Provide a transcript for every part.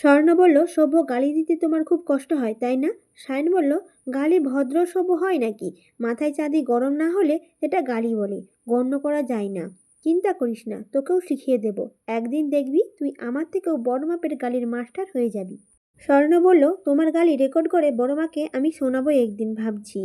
স্বর্ণ বলল, সভ্য গালি দিতে তোমার খুব কষ্ট হয়, তাই না? সায়ন বলল, গালি ভদ্র সভ্য হয় নাকি? মাথায় চাঁদি গরম না হলে এটা গালি বলে, গণ্য করা যায় না। চিন্তা করিস না, তোকেও শিখিয়ে দেব। একদিন দেখবি তুই আমার থেকেও বড় মাপের গালির মাস্টার হয়ে যাবি। স্বর্ণ বলল, তোমার গালি রেকর্ড করে বড় মাকে আমি শোনাবো একদিন, ভাবছি।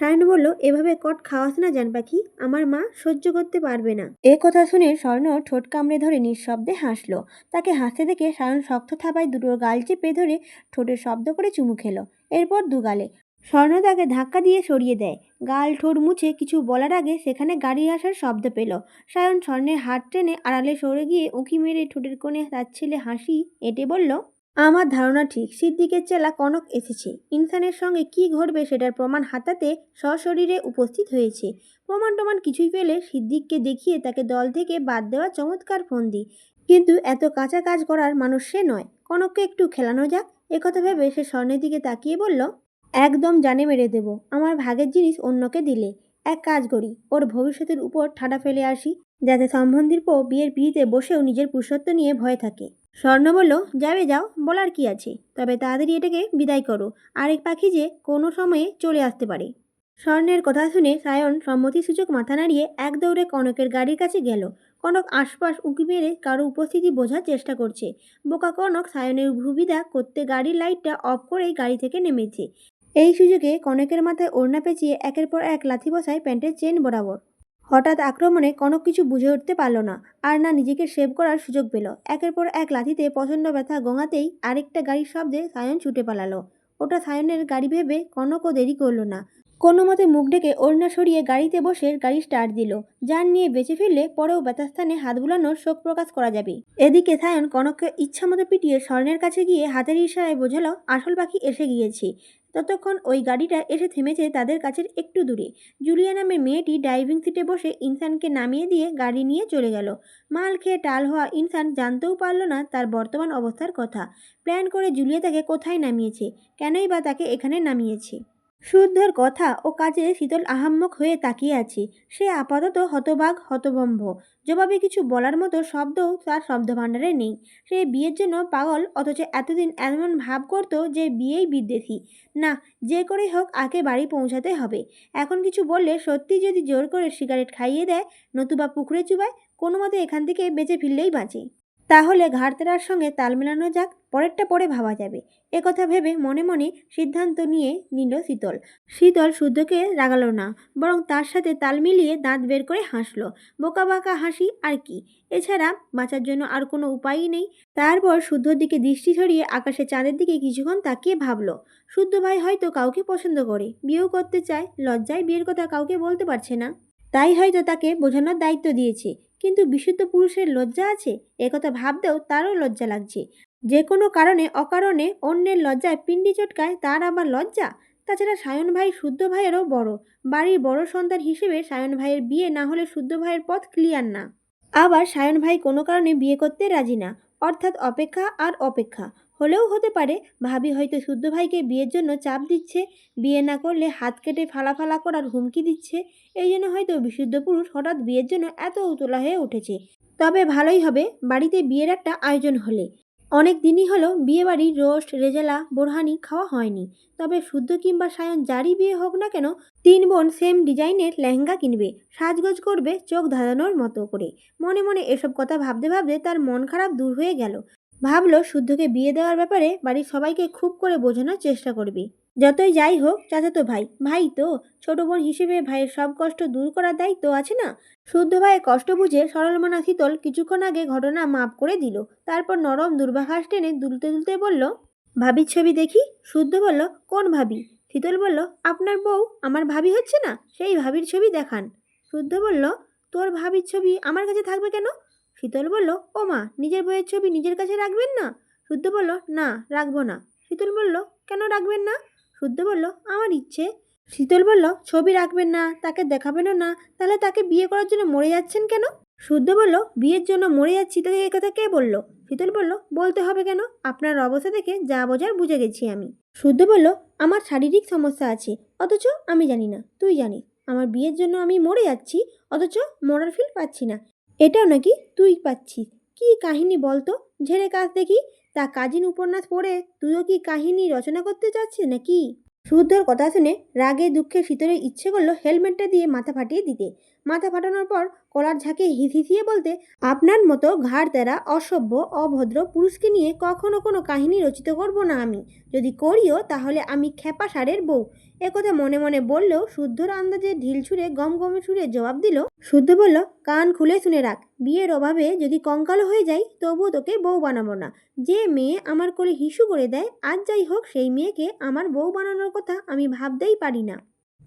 সায়ন বলল, এভাবে কট খাওয়াস না জান পাখি, আমার মা সহ্য করতে পারবে না। এ কথা শুনে স্বর্ণ ঠোঁট কামড়ে ধরে নিঃশব্দে হাসলো। তাকে হাসতে দেখে সায়ন শক্ত থাপায় দুটো গাল চেপে ধরে ঠোঁটের শব্দ করে চুমু খেলো। এরপর দু গালে। স্বর্ণ তাকে ধাক্কা দিয়ে সরিয়ে দেয়। গাল ঠোঁট মুছে কিছু বলার আগে সেখানে গাড়ি আসার শব্দ পেল। সায়ন স্বর্ণের হাত টেনে আড়ালে সরে গিয়ে উঁকি মেরে ঠোঁটের কোণে তার ছেলে হাসি এঁটে বলল আমার ধারণা ঠিক সিদ্দিকের চেলা কনক এসেছে। ইনসানের সঙ্গে কি ঘটবে সেটার প্রমাণ হাতাতে সশরীরে উপস্থিত হয়েছে। প্রমাণ টমান কিছুই পেলে সিদ্দিককে দেখিয়ে তাকে দল থেকে বাদ দেওয়া চমৎকার ফন্দি। কিন্তু এত কাঁচা কাজ করার মানুষ সে নয়। কনককে একটু খেলানো যাক। একথা ভেবে সে স্বর্ণের দিকে তাকিয়ে বলল, একদম জানে মেরে দেব। আমার ভাগের জিনিস অন্যকে দিলে। এক কাজ করি, ওর ভবিষ্যতের উপর ঠাডা ফেলে আসি। যাতে সম্বন্ধীর পো বিয়ের পিড়িতে বসেও নিজের পুরুষত্ব নিয়ে ভয় থাকে। স্বর্ণ বলল, যাবে, যাও, বলার কি আছে? তবে তাড়াতাড়ি এটাকে বিদায় করো। আরেক পাখি যে কোনো সময়ে চলে আসতে পারে। স্বর্ণের কথা শুনে সায়ন সম্মতিসূচক মাথা নাড়িয়ে এক দৌড়ে কনকের গাড়ির কাছে গেল। কনক আশপাশ উঁকি মেরে কারও উপস্থিতি বোঝার চেষ্টা করছে। বোকা কনক সায়নের ভূবিদা করতে গাড়ির লাইটটা অফ করেই গাড়ি থেকে নেমেছে। এই সুযোগে কনকের মাথায় ওড়না পেঁচিয়ে একের পর এক লাথি বসায় প্যান্টের চেন বরাবর। হঠাৎ আক্রমণে কনক কিছু বুঝে উঠতে পারল না। আর না নিজেকে সেভ করার সুযোগ পেল। একের পর এক লাথিতে প্রচণ্ড ব্যথা গোঙাতেই আরেকটা গাড়ির শব্দে সায়ন ছুটে পালালো। ওটা সায়নের গাড়ি ভেবে কনকও দেরি করল না। কোনো মতে মুখ ঢেকে ওড়না সরিয়ে গাড়িতে বসে গাড়ি স্টার্ট দিল। যান নিয়ে বেঁচে ফিরলে পরেও ব্যথাস্থানে হাত বুলানোর শোক প্রকাশ করা যাবে। এদিকে সায়ন কনককে ইচ্ছামতো পিটিয়ে স্বর্ণের কাছে গিয়ে হাতের ইশারায় বোঝালো, আসল পাখি এসে গিয়েছে। ততক্ষণ ওই গাড়িটা এসে থেমেছে তাদের কাছের একটু দূরে। জুলিয়া নামের মেয়েটি ড্রাইভিং সিটে বসে ইনসানকে নামিয়ে দিয়ে গাড়ি নিয়ে চলে গেল। মাল খেয়ে টাল হওয়া ইনসান জানতেও পারল না তার বর্তমান অবস্থার কথা। প্ল্যান করে জুলিয়া তাকে কোথায় নামিয়েছে? কেনই বা তাকে এখানে নামিয়েছে? শুদ্ধর কথা ও কাজে শীতল আহাম্মক হয়ে তাকিয়ে আছে। সে আপাতত হতবাগ হতবম্ব। জবাবে কিছু বলার মতো শব্দও তার শব্দভাণ্ডারে নেই। সে বিয়ের জন্য পাগল, অথচ এতদিন এমন ভাব করতো যে বিয়েই বিদ্বেষী। না, যে করেই হোক আগে বাড়ি পৌঁছাতে হবে। এখন কিছু বললে সত্যি যদি জোর করে সিগারেট খাইয়ে দেয়, নতুবা পুকুরে চুবায়, কোনো মতে এখান থেকে বেঁচে ফিরলেই বাঁচে। তাহলে ঘাড়তেরার সঙ্গে তাল মেলানো যাক, পরেরটা পরে ভাবা যাবে। একথা ভেবে মনে মনে সিদ্ধান্ত নিয়ে নিল শীতল। শীতল শুদ্ধকে রাগালো না, বরং তার সাথে তাল মিলিয়ে দাঁত বের করে হাসলো। বোকা বাঁকা হাসি আর কি? এছাড়া বাঁচার জন্য আর কোনো উপায়ই নেই। তারপর শুদ্ধর দিকে দৃষ্টি সরিয়ে আকাশে চাঁদের দিকে কিছুক্ষণ তাকিয়ে ভাবলো, শুদ্ধ ভাই হয়তো কাউকে পছন্দ করে। বিয়েও করতে চায়, লজ্জায় বিয়ের কথা কাউকে বলতে পারছে না। তাই হয়তো তাকে বোঝানোর দায়িত্ব দিয়েছে। কিন্তু বিশুদ্ধ পুরুষের লজ্জা আছে? একথা ভাবতেও তারও লজ্জা লাগছে। যে কোনো কারণে অকারণে অন্যের লজ্জায় পিণ্ডি চটকায়, তার আবার লজ্জা? তাছাড়া সায়ন ভাই শুদ্ধ ভাইয়েরও বড়। বাড়ির বড় সন্তান হিসেবে সায়ন ভাইয়ের বিয়ে না হলে শুদ্ধ ভাইয়ের পথ ক্লিয়ার না। আবার সায়ন ভাই কোনো কারণে বিয়ে করতে রাজি না। অর্থাৎ অপেক্ষা আর অপেক্ষা। হলেও হতে পারে। ভাবি হয়তো শুদ্ধ ভাইকে বিয়ের জন্য চাপ দিচ্ছে, বিয়ে না করলে হাত কেটে ফালা ফালা করার হুমকি দিচ্ছে। এই জন্য হয়তো বিশুদ্ধ পুরুষ হঠাৎ বিয়ের জন্য এত উতলা হয়ে উঠেছে। তবে ভালোই হবে, বাড়িতে বিয়ের একটা আয়োজন হলে। অনেক দিনই হলো বিয়ে বাড়ির রোস্ট, রেজালা, বোরহানি খাওয়া হয়নি। তবে শুদ্ধ কিংবা সায়ন যারই বিয়ে হোক না কেন, তিন বোন সেম ডিজাইনের লেহেঙ্গা কিনবে, সাজগোজ করবে, চোখ ধাঁধানোর মতো করে। মনে মনে এসব কথা ভাবতে ভাবতে তার মন খারাপ দূর হয়ে গেল। ভাবলো শুদ্ধকে বিয়ে দেওয়ার ব্যাপারে বাড়ির সবাইকে খুব করে বোঝানোর চেষ্টা করবে। যতই যাই হোক চাচাতো ভাই। ভাই তো, ছোট বোন হিসেবে ভাইয়ের সব কষ্ট দূর করার দায়িত্ব আছে না? শুদ্ধ ভাইয়ের কষ্ট বুঝে সরলমনা শীতল কিছুক্ষণ আগে ঘটনা মাপ করে দিল। তারপর নরম দুর্বাঘাস টেনে দুলতে দুলতে বলল, ভাবির ছবি দেখি? শুদ্ধ বলল, কোন ভাবি? শীতল বলল, আপনার বউ, আমার ভাবি হচ্ছে না? সেই ভাবির ছবি দেখান। শুদ্ধ বলল, তোর ভাবির ছবি আমার কাছে থাকবে কেন? শীতল বলল ও মা নিজের বইয়ের ছবি নিজের কাছে রাখবেন না? শুদ্ধ বলল, না, রাখব না। শীতল বলল, কেন রাখবেন না? শুদ্ধ বলল, আমার ইচ্ছে। শীতল বলল, ছবি রাখবেন না, তাকে দেখাবেনও না, তাহলে তাকে বিয়ে করার জন্য মরে যাচ্ছেন কেন? শুদ্ধ বলল, বিয়ের জন্য মরে যাচ্ছি তাকে এ কথা কে বলল? শীতল বলল, বলতে হবে কেন? আপনার অবস্থা দেখে যা বোঝার বুঝে গেছি আমি। শুদ্ধ বলল, আমার শারীরিক সমস্যা আছে, অথচ আমি জানি না, তুই জানিস। আমার বিয়ের জন্য আমি মরে যাচ্ছি, অথচ মরার ফিল পাচ্ছি না। এটাও নাকি তুই পাচ্ছিস কি কাহিনী বলতো? ঝেড়ে কাজ দেখি তা কাজিন উপন্যাস পড়ে তুইও কি কাহিনী রচনা করতে চাচ্ছিস নাকি? শুদ্ধর কথা শুনে রাগে দুঃখে শীতলের ইচ্ছে করল হেলমেটটা দিয়ে মাথা ফাটিয়ে দিতে। মাথা ফাটানোর পর কলার ঝাঁকে হিসিয়ে বলতে, আপনার মতো ঘাড় তেরা অসভ্য, অভদ্র পুরুষকে নিয়ে কখনো কোনো কাহিনী রচিত করব না আমি। যদি করিও তাহলে আমি খেপা সারের বউ। একথা মনে মনে বললেও শুদ্ধর আন্দাজে ঢিল ছুঁড়ে গম গমে ছুঁড়ে জবাব দিল, শুদ্ধ বলল, কান খুলে শুনে রাখ, বিয়ের অভাবে যদি কঙ্কালো হয়ে যাই তবুও তোকে বউ বানাবো না। যে মেয়ে আমার কোলে হিসু করে দেয়, আজ যাই হোক সেই মেয়েকে আমার বউ বানানোর কথা আমি ভাবতেই পারি না।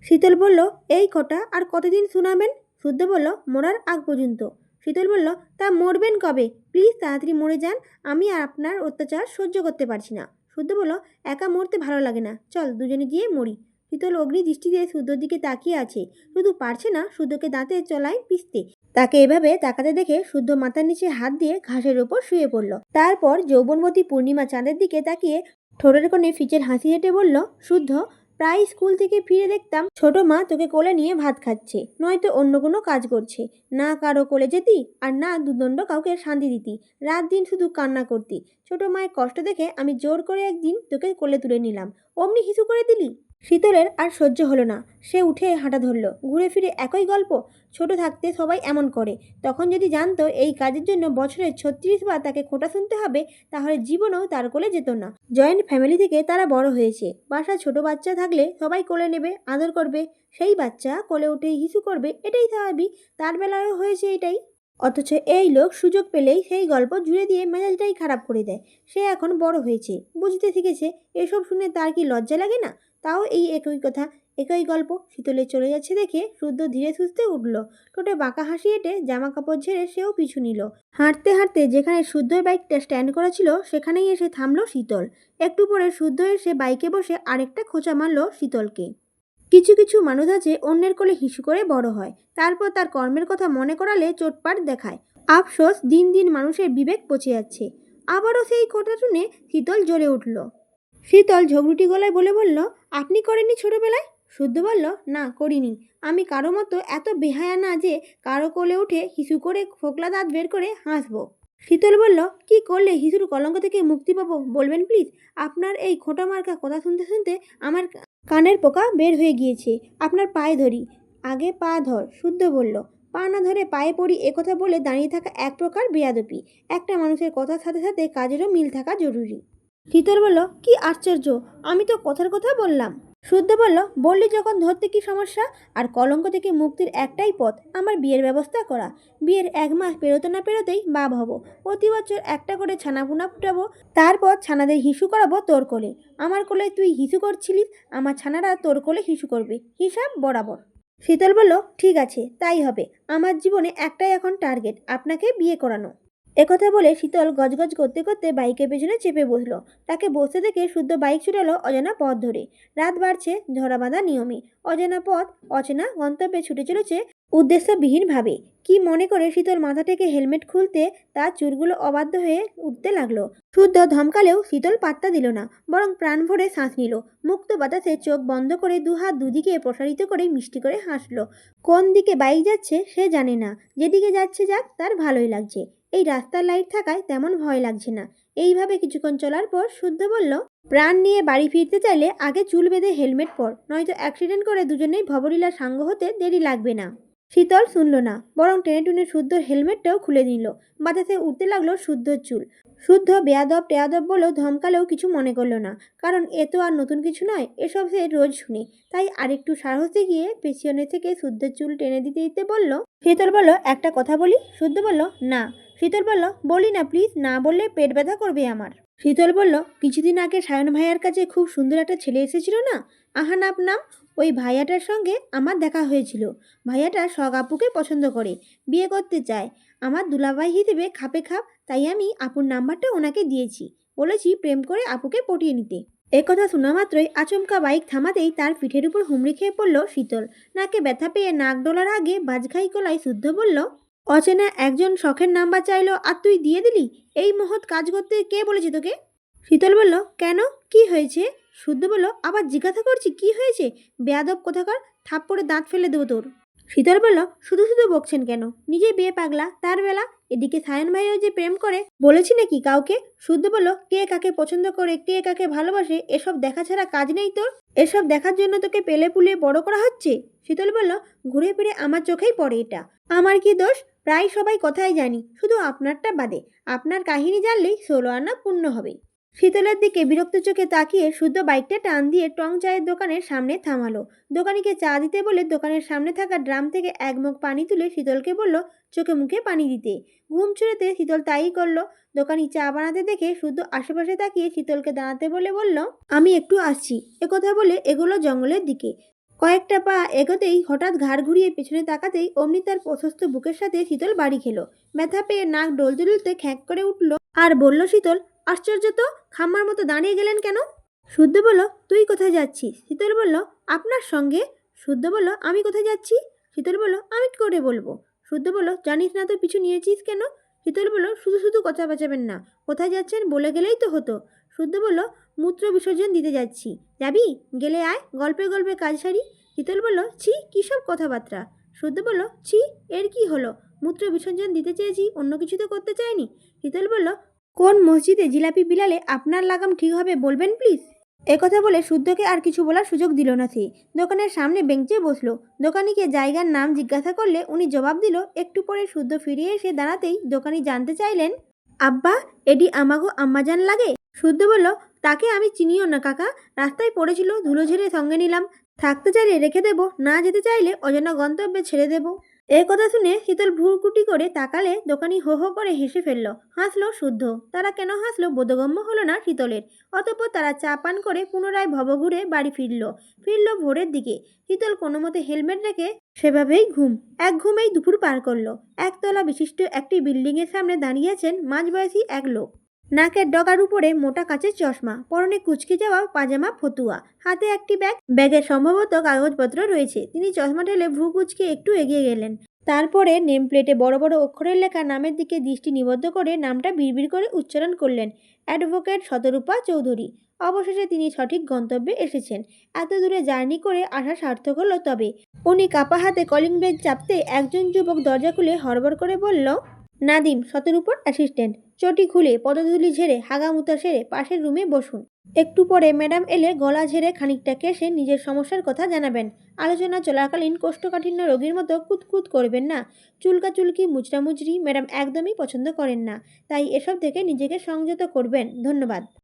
শীতল বলল, এই কটা আর কতদিন শোনাবেন? শুদ্ধ বলল, মরার আগ পর্যন্ত। শীতল বলল, তা মরবেন কবে? প্লিজ তাড়াতাড়ি মরে যান, আমি আর আপনার অত্যাচার সহ্য করতে পারছি না। শুদ্ধ বলল, একা মরতে ভালো লাগে না, চল দুজনে গিয়ে মরি। শীতল অগ্নি দৃষ্টিতে শুদ্ধর দিকে তাকিয়ে আছে। শুধু পারছে না শুদ্ধকে দাঁতে চলায় পিষতে। তাকে এভাবে তাকাতে দেখে শুদ্ধ মাথার নিচে হাত দিয়ে ঘাসের ওপর শুয়ে পড়ল। তারপর যৌবনবতী পূর্ণিমা চাঁদের দিকে তাকিয়ে ঠোঁটের কোণে ফিচের হাসি হেঁটে বলল, শুদ্ধ, প্রায় স্কুল থেকে ফিরে দেখতাম ছোট মা তোকে কোলে নিয়ে ভাত খাচ্ছে। নয়তো অন্য কোনো কাজ করছে। না কারও কোলে যেতি আর না দুদণ্ড কাউকে শান্তি দিতি। রাত দিন শুধু কান্না করতি। ছোট মায়ের কষ্ট দেখে আমি জোর করে একদিন তোকে কোলে তুলে নিলাম। অমনি হিসু করে দিলি? শীতলের আর সহ্য হলো না। সে উঠে হাঁটা ধরল। ঘুরে ফিরে একই গল্প, ছোট থাকতে সবাই এমন করে। তখন যদি জানতো এই কাজের জন্য বছরে ছত্রিশ বার তাকে খোটা শুনতে হবে, তাহলে জীবনেও তার কোলে যেত না। জয়েন্ট ফ্যামিলি থেকে তারা বড় হয়েছে। বাসায় ছোট বাচ্চা থাকলে সবাই কোলে নেবে, আদর করবে। সেই বাচ্চা কোলে উঠে হিসু করবে, এটাই স্বাভাবিক। তার বেলায়ও হয়েছে এটাই। অথচ এই লোক সুযোগ পেলেই সেই গল্প জুড়ে দিয়ে মেজাজটাই খারাপ করে দেয়। সে এখন বড় হয়েছে। বুঝতে শিখেছে এসব শুনে তার কি লজ্জা লাগে না? তাও এই একই কথা। একই গল্প। শীতলে চলে যাচ্ছে দেখে শুদ্ধ ধীরে সুস্থে উঠল। টোটে বাঁকা হাসি হেঁটে জামা কাপড় ঝেড়ে সেও পিছু নিল। হাঁটতে হাঁটতে যেখানে শুদ্ধর বাইকটা স্ট্যান্ড করা ছিল, সেখানেই এসে থামলো শীতল। একটু পরে শুদ্ধ এসে বাইকে বসে আরেকটা খোঁচা মারল শীতলকে। কিছু কিছু মানুষ আছে অন্যের কোলে হিসু করে বড় হয়। তারপর তার কর্মের কথা মনে করালে চোটপাট দেখায়। আফসোস, দিন দিন মানুষের বিবেক পচে যাচ্ছে। আবারও সেই কথা শুনে শীতল জ্বলে উঠল। শীতল ঝগড়ুটি গলায় বলে বলল, আপনি করেননি ছোটবেলায়? শুদ্ধ বলল, না, করিনি। আমি কারও মতো এত বেহায়া না যে কারও কোলে উঠে হিসু করে ফোকলা দাঁত বের করে হাসবো। শীতল বলল, কি করলে হিসুর কলঙ্ক থেকে মুক্তি পাবো? বলবেন প্লিজ আপনার এই খোটা মার্কা কথা শুনতে শুনতে আমার কানের পোকা বের হয়ে গিয়েছে। আপনার পায়ে ধরি। আগে পা ধর, শুদ্ধ বলল। পা না ধরে পায়ে পড়ি একথা বলে দাঁড়িয়ে থাকা এক প্রকার বেয়াদপি একটা মানুষের কথার সাথে সাথে কাজেরও মিল থাকা জরুরি। শীতল বলল, কি আশ্চর্য! আমি তো কথার কথা বললাম। শুদ্ধ বলল, বললি যখন ধরতে কি সমস্যা? আর কলঙ্ক থেকে মুক্তির একটাই পথ, আমার বিয়ের ব্যবস্থা করা। বিয়ের এক মাস পেরোতে না পেরোতেই বাপ হব। প্রতি বছর একটা করে ছানাপুনা ফুটাবো। তারপর ছানাদের হিসু করাবো তোর কোলে। আমার কোলে তুই হিসু করছিলিস আমার ছানারা তোর কোলে হিসু করবে। হিসাব বরাবর। শীতল বলল, ঠিক আছে, তাই হবে। আমার জীবনে একটাই এখন টার্গেট, আপনাকে বিয়ে করানো। একথা বলে শীতল গজগজ করতে করতে বাইকের পেছনে চেপে বসল। তাকে বসতে দেখে শুদ্ধ বাইক ছুটালো অজানা পথ ধরে। রাত বাড়ছে ঝরা বাঁধা নিয়মে। অজানা পথ, অচেনা গন্তব্যে ছুটে চলেছে উদ্দেশ্যবিহীনভাবে। কি মনে করে শীতল মাথা থেকে হেলমেট খুলতে তার চুলগুলো অবাধ্য হয়ে উঠতে লাগল। শুদ্ধ ধমকালেও শীতল পাত্তা দিল না, বরং প্রাণ ভরে শ্বাস নিল। মুক্ত বাতাসে চোখ বন্ধ করে দুহাত দুদিকে প্রসারিত করে মিষ্টি করে হাসলো। কোন দিকে বাইক যাচ্ছে সে জানে না। যেদিকে যাচ্ছে যাক তার ভালোই লাগছে। এই রাস্তার লাইট থাকায় তেমন ভয় লাগছে না। এইভাবে কিছুক্ষণ চলার পর শুদ্ধ বলল, প্রাণ নিয়ে বাড়ি ফিরতে চাইলে আগে চুল বেঁধে হেলমেট পর, নয়তো অ্যাক্সিডেন্ট করে দুজনেই ভবলীলা সাঙ্গ হতে দেরি লাগবে না। শীতল শুনল না, বরং টেনে টুনে শুদ্ধর হেলমেটটাও খুলে নিল। বাতাসে উঠতে লাগল শুদ্ধর চুল। শুদ্ধ বেয়াদব টেয়াদব বলেও ধমকালেও কিছু মনে করল না, কারণ এ তো আর নতুন কিছু নয়, এসব সে রোজ শুনে। তাই আরেকটু সাহসে গিয়ে পেছনে থেকে শুদ্ধর চুল টেনে দিতে দিতে বলল, শীতল বলল, একটা কথা বলি? শুদ্ধ বলল, না। শীতল বলল, বলি না প্লিজ না বললে পেট ব্যথা করবে আমার। শীতল বলল, কিছুদিন আগে সায়ন ভাইয়ার কাছে খুব সুন্দর একটা ছেলে এসেছিল না? আহানাপ নাম? ওই ভাইয়াটার সঙ্গে আমার দেখা হয়েছিল। ভাইয়াটা শখ আপুকে পছন্দ করে, বিয়ে করতে চায়। আমার দুলাভাই হিসেবে খাপে খাপ, তাই আমি আপুর নাম্বারটা ওনাকে দিয়েছি। বলেছি প্রেম করে আপুকে পটিয়ে নিতে। একথা শোনা মাত্রই আচমকা বাইক থামাতেই তার পিঠের উপর হুমড়ি খেয়ে পড়ল শীতল। নাকে ব্যথা পেয়ে নাক ডোলার আগে বাজখাই কলাই শুদ্ধ বলল অচেনা একজন শখের নাম্বার চাইলো, আর তুই দিয়ে দিলি? এই মহৎ কাজ করতে কে বলেছে তোকে? শীতল বলল, কেন? কি হয়েছে? শুদ্ধ বলল, আবার জিজ্ঞাসা করছি, কি হয়েছে? বেয়াদব কোথাকার? থাপ্পড়ে দাঁত ফেলে দেবো তোর। শীতল বলল, শুধু শুধু বকছেন কেন? নিজে বিয়ে পাগলা তার বেলা এদিকে সায়ন ভাইও যে প্রেম করে, বলেছি নাকি কাউকে? শুদ্ধ বলো, কে কাকে পছন্দ করে, কে কাকে ভালোবাসে, এসব দেখা ছাড়া কাজ নেই তোর? এসব দেখার জন্য তোকে পেলে পুলে বড় করা হচ্ছে? শীতল বলল, ঘুরে ফিরে আমার চোখেই পড়ে এটা। আমার কি দোষ? প্রায় সবাই কথাই জানি, শুধু আপনারটা বাদে। আপনার কাহিনী জানলেই ষোলো আনা পূর্ণ হবে। শীতলের দিকে বিরক্ত চোখে তাকিয়ে শুদ্ধ বাইকটা টান দিয়ে টং চায়ের দোকানের সামনে থামালো। দোকানিকে চা দিতে বলে দোকানের সামনে থাকা ড্রাম থেকে এক মুখ পানি তুলে শীতলকে বলল, চোখে মুখে পানি দিতে। ঘুম ছুড়েতে শীতল তাই করল। দোকানি চা বানাতে দেখে শুদ্ধ আশেপাশে তাকিয়ে শীতলকে দাঁড়াতে বলে বলল, আমি একটু আসছি। একথা বলে এগুলো জঙ্গলের দিকে। কয়েকটা পা এগোতেই হঠাৎ ঘাড় ঘুরিয়ে পেছনে তাকাতেই অমনি তার প্রশস্ত বুকের সাথে শীতল বাড়ি খেলো। ব্যথা পেয়ে নাক ডলতে ডলতে খ্যাঁক করে উঠল। আর বলল শীতল আশ্চর্য তো, খাম্মার মতো দাঁড়িয়ে গেলেন কেন? শুদ্ধ বলল, তুই কোথায় যাচ্ছিস? শীতল বলল, আপনার সঙ্গে। শুদ্ধ বলল, আমি কোথায় যাচ্ছি? শীতল বলল, আমি করে বলব? শুদ্ধ বলল, জানিস না তো পিছু নিয়েছিস কেন? শীতল বলল, শুধু শুধু কথা বাঁচাবেন না, কোথায় যাচ্ছেন বলে গেলেই তো হতো। শুদ্ধ বলল, মূত্র বিসর্জন দিতে যাচ্ছি। যাবি? গেলে আয়, গল্পে গল্পে কাজ সারি। শীতল বলল, ছি, কী সব কথাবার্তা? শুদ্ধ বলল, ছি, এর কি হলো? মূত্র বিসর্জন দিতে চেয়েছি, অন্য কিছু তো করতে চাইনি শীতল বলল কোন মসজিদে জিলাপি বিলালে আপনার লাগাম ঠিক হবে বলবেন প্লিজ একথা বলে শুদ্ধকে আর কিছু বলার সুযোগ দিল না সে। দোকানের সামনে বেঞ্চে বসল। দোকানিকে জায়গার নাম জিজ্ঞাসা করলে উনি জবাব দিল, একটু পরে শুদ্ধ ফিরে এসে দাঁড়াতেই দোকানি জানতে চাইলেন, আব্বা, এডি আমাগো আম্মাজান লাগে? শুদ্ধ বলল, তাকে আমি চিনিও না, কাকা। রাস্তায় পড়েছিল, ধুলো ঝেড়ে সঙ্গে নিলাম। থাকতে চাইলে রেখে দেব, না যেতে চাইলে অজানা গন্তব্যে ছেড়ে দেব। এ কথা শুনে শীতল ভুরকুটি করে তাকালে দোকানি হো হো করে হেসে ফেলল। হাসলো শুদ্ধ। তারা কেন হাসলো বোধগম্য হলো না শীতলের। অতঃপর তারা চা পান করে পুনরায় ভবঘুরে বাড়ি ফিরল। ফিরল ভোরের দিকে। শীতল কোনো মতে হেলমেট রেখে সেভাবেই ঘুম। এক ঘুমেই দুপুর পার করল। একতলা বিশিষ্ট একটি বিল্ডিংয়ের সামনে দাঁড়িয়ে আছেন মাঝবয়সী এক লোক। নাকের ডগার উপরে মোটা কাচের চশমা, পরনে কুচকে যাওয়া পাজামা ফতুয়া, হাতে একটি ব্যাগ, ব্যাগের সম্ভবত কাগজপত্র রয়েছে। তিনি চশমা ঢেলে ভ্রু কুচকে একটু এগিয়ে গেলেন। তারপরে নেম প্লেটে বড় বড় অক্ষরের লেখা নামের দিকে দৃষ্টি নিবদ্ধ করে নামটা বিড়বিড় করে উচ্চারণ করলেন, অ্যাডভোকেট শতরূপা চৌধুরী। অবশেষে তিনি সঠিক গন্তব্যে এসেছেন। এত দূরে জার্নি করে আসা সার্থক হলো তবে। উনি কাপা হাতে কলিং বেল চাপতে একজন যুবক দরজা খুলে হড়বড় করে বলল, নাদিম শতরূপর অ্যাসিস্ট্যান্ট। চটি খুলে পদধূলি ঝেড়ে হাগামুতা সেরে পাশের রুমে বসুন। একটু পরে ম্যাডাম এলে গলা ঝেড়ে খানিকটা কেসে নিজের সমস্যার কথা জানাবেন। আলোচনা চলাকালীন কোষ্ঠকাঠিন্য রোগীর মতো কুতকুত করবেন না। চুলকাচুলকি মুচড়ামুচড়ি ম্যাডাম একদমই পছন্দ করেন না। তাই এসব থেকে নিজেকে সংযত করবেন। ধন্যবাদ।